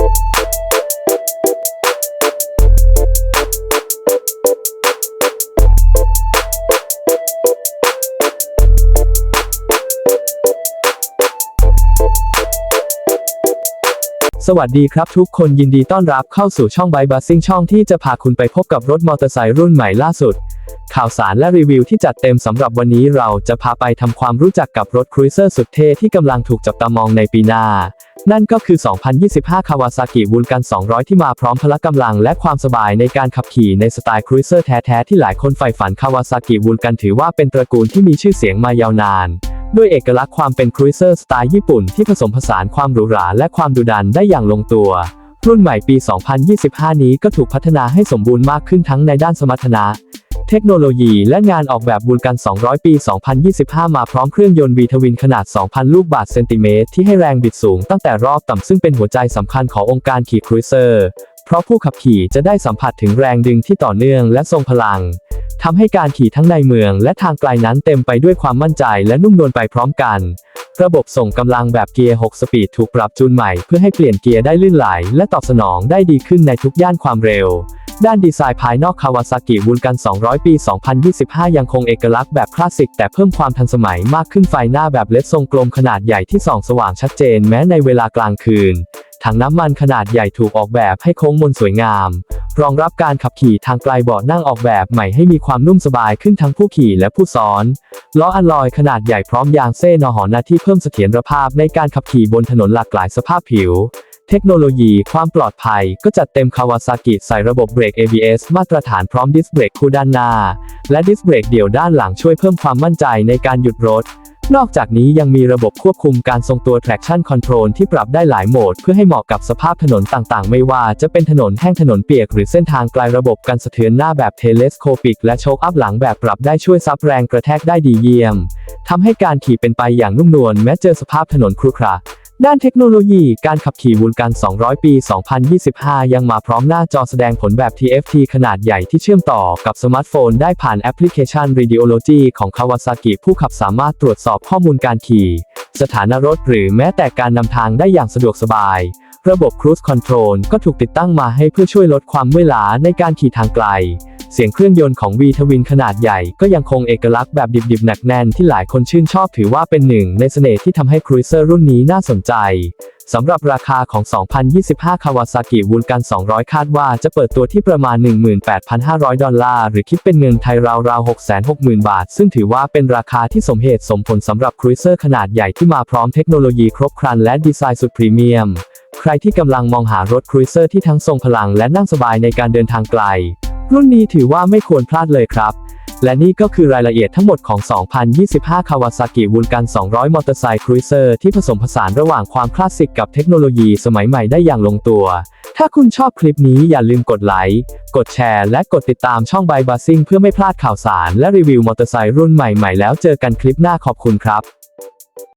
Thank you สวัสดีครับทุกคนยินดีต้อนรับเข้าสู่ช่องไบบัสซิ่งช่องที่จะพาคุณไปพบกับรถมอเตอร์ไซค์รุ่นใหม่ล่าสุด ข่าวสารและรีวิวที่จัดเต็มสำหรับวันนี้เราจะพาไปทำความรู้จักกับรถครูเซอร์สุดเท่ที่กำลังถูกจับตามองในปีหน้า นั่นก็คือ 2025 Kawasaki Vulcan 200 ที่มาพร้อมพละกำลังและความสบายในการขับขี่ในสไตล์ครูเซอร์แท้ๆที่หลายคนใฝ่ฝัน Kawasaki Vulcan ถือว่าเป็นตระกูลที่มีชื่อเสียงมายาวนาน ด้วยเอกลักษณ์ความเป็นครูเซอร์สไตล์ญี่ปุ่นที่ผสมผสานความหรูหราและความดุดันได้อย่างลงตัว รุ่นใหม่ปี 2025 นี้ก็ถูกพัฒนาให้สมบูรณ์มากขึ้นทั้งในด้านสมรรถนะ เทคโนโลยีและงานออกแบบบูลกัน 200 ปี 2025 มาพร้อมเครื่องยนต์วีทวินขนาด 2,000 ลูกบาศก์เซนติเมตรที่ให้แรงบิดสูงตั้งแต่รอบต่ำซึ่งเป็นหัวใจสำคัญขององค์การขี่ครูเซอร์ เพราะผู้ขับขี่จะได้สัมผัสถึงแรงดึงที่ต่อเนื่องและทรงพลัง ทำให้การขี่ทั้งในเมืองและทางไกลนั้นเต็มไปด้วยความมั่นใจและนุ่มนวลไปพร้อมกัน ระบบส่งกำลังแบบเกียร์ 6 สปีดถูกปรับจูนใหม่เพื่อให้เปลี่ยนเกียร์ได้ลื่นไหล และตอบสนองได้ดีขึ้นในทุกย่านความเร็ว ด้านดีไซน์ภายนอกคาวาซากิวุนกัน 200 ปี 2025 ยังคงเอกลักษณ์แบบคลาสสิกแต่เพิ่มความทันสมัยมากขึ้นไฟหน้าแบบเลดทรงกลมขนาดใหญ่ที่ส่องสว่างชัดเจนแม้ในเวลากลางคืนถังน้ำมันขนาดใหญ่ถูกออกแบบให้โค้งมนสวยงาม รองรับการขับขี่ทางไกลเบาะนั่งออกแบบใหม่ให้มีความนุ่มสบายขึ้นทั้งผู้ขี่และผู้ซ้อนล้ออัลลอยขนาดใหญ่พร้อมยางเส้นอหอนาที่เพิ่มเสถียรภาพในการขับขี่บนถนนหลากหลายสภาพผิว เทคโนโลยีความปลอดภัยก็จัดเต็มคาวาซากิใส่ระบบเบรก ABS มาตรฐานพร้อมดิสเบรกคู่ด้านหน้า และดิสเบรกเดี่ยวด้านหลังช่วยเพิ่มความมั่นใจในการหยุดรถ นอกจากนี้ยังมีระบบควบคุมการทรงตัว traction control ที่ปรับได้หลายโหมด เพื่อให้เหมาะกับสภาพถนนต่างๆ ไม่ว่าจะเป็นถนนแห้งถนนเปียก หรือเส้นทางไกลระบบกันสะเทือนหน้าแบบ telescopic และโชคอัพหลังแบบปรับได้ช่วยซับแรงกระแทกได้ดีเยี่ยมทำให้การขี่เป็นไปอย่างนุ่มนวลแม้เจอสภาพถนนครุขระ ด้านเทคโนโลยีการขับขี่วูลกัน 200 ปี 2025 ยังมาพร้อมหน้าจอแสดงผลแบบ TFT ขนาดใหญ่ที่เชื่อมต่อกับสมาร์ทโฟนได้ผ่านแอปพลิเคชัน Radiology ของ Kawasaki ผู้ขับสามารถตรวจสอบข้อมูลการขี่ สถานะรถหรือแม้แต่การนำทางได้อย่างสะดวกสบาย ระบบ Cruise Control ก็ถูกติดตั้งมาให้เพื่อช่วยลดความเมื่อยล้าในการขี่ทางไกล เสียงเครื่องยนต์ของ V ทวินขนาดใหญ่ก็ยังคงเอกลักษณ์แบบดิบๆหนักแน่นที่หลายคนชื่นชอบถือว่าเป็นหนึ่งในเสน่ห์ที่ทำให้ครูเซอร์รุ่นนี้น่าสนใจสำหรับราคาของ 2025 Kawasaki Vulcan 200 คาดว่าจะเปิดตัวที่ประมาณ 18,500 ดอลลาร์ หรือคิดเป็นเงินไทยราวๆ 660,000 บาท ซึ่งถือว่าเป็นราคาที่สมเหตุสมผลสำหรับครูเซอร์ขนาดใหญ่ที่มาพร้อมเทคโนโลยีครบครันและดีไซน์สุดพรีเมียม ใครที่กำลังมองหารถครูเซอร์ที่ทั้งทรงพลังและนั่งสบายในการเดินทางไกล รุ่นนี้ถือว่าไม่ควรพลาดเลยครับ และนี่ก็คือรายละเอียดทั้งหมดของ 2025 Kawasaki Vulcan 200 มอเตอร์ไซค์ครูเซอร์ที่ผสมผสานระหว่างความคลาสสิกกับเทคโนโลยีสมัยใหม่ได้อย่างลงตัว ถ้าคุณชอบคลิปนี้อย่าลืมกดไลค์ กดแชร์ และกดติดตามช่อง By Buzzing เพื่อไม่พลาดข่าวสาร และรีวิวมอเตอร์ไซค์รุ่นใหม่ๆ แล้วเจอกันคลิปหน้าขอบคุณครับ